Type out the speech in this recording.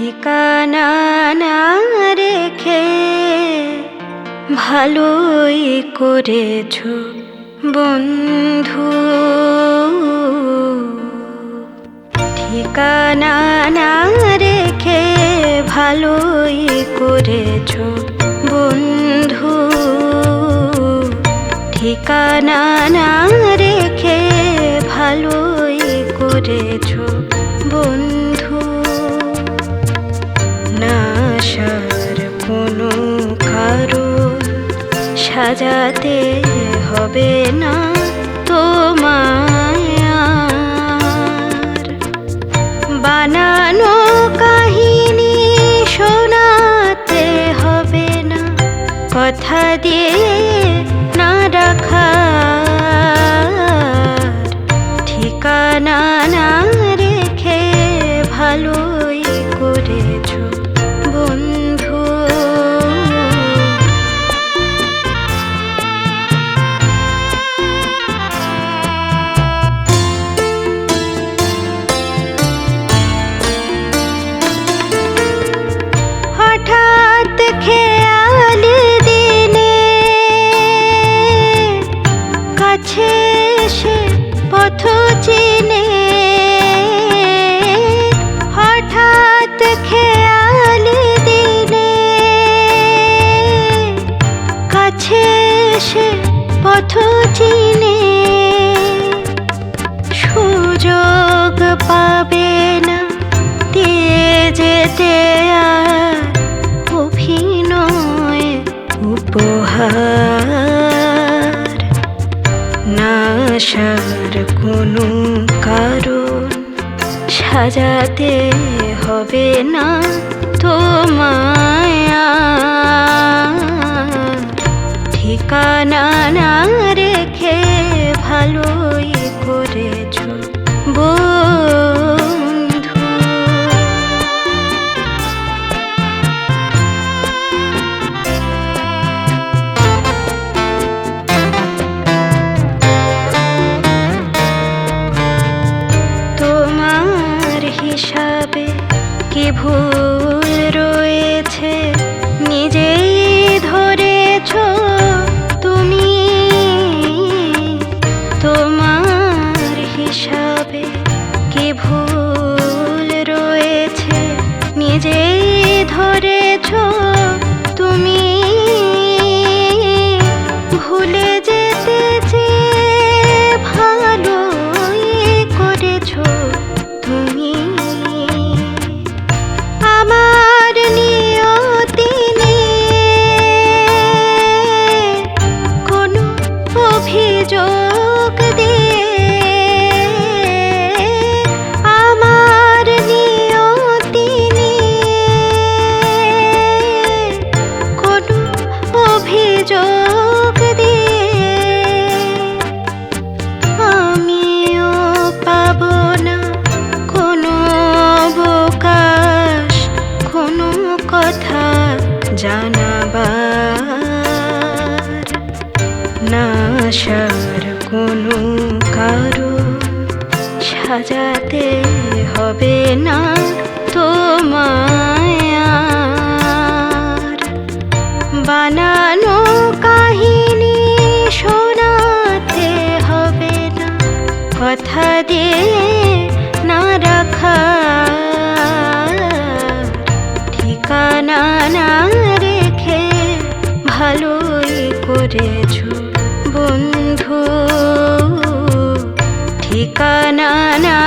ঠিকানা না রেখে ভালোই করেছ বন্ধু। ঠিকানা না রেখে ভালোই করেছ বন্ধু। ঠিকানা না রেখে ভালোই সাজাতে হবে না তোমায় বানানো কাহিনী শোনাতে হবে না কথা দিয়ে পথ চিনে সুযোগ পাবে না দিয়ে যেতে আর অভিনয় উপহার। নাশার কোনো কারণ, সাজাতে হবে না তোমায় ঠিকানা না হিসাবে কি ভুল রয়েছে? নিজেই ধরেছ তুমি। ভুলে যেতে চেয়ে ভালোই করেছ তুমি। আমার নিয়তি নিয়ে কোনো অভিযোগ জানাবার। নাশার কোনো কারণ সাজাতে হবে না তোমায় বানানো কাহিনী শোনাতে হবে না, কথা দিয়ে করেছ বন্ধু? ঠিকানা না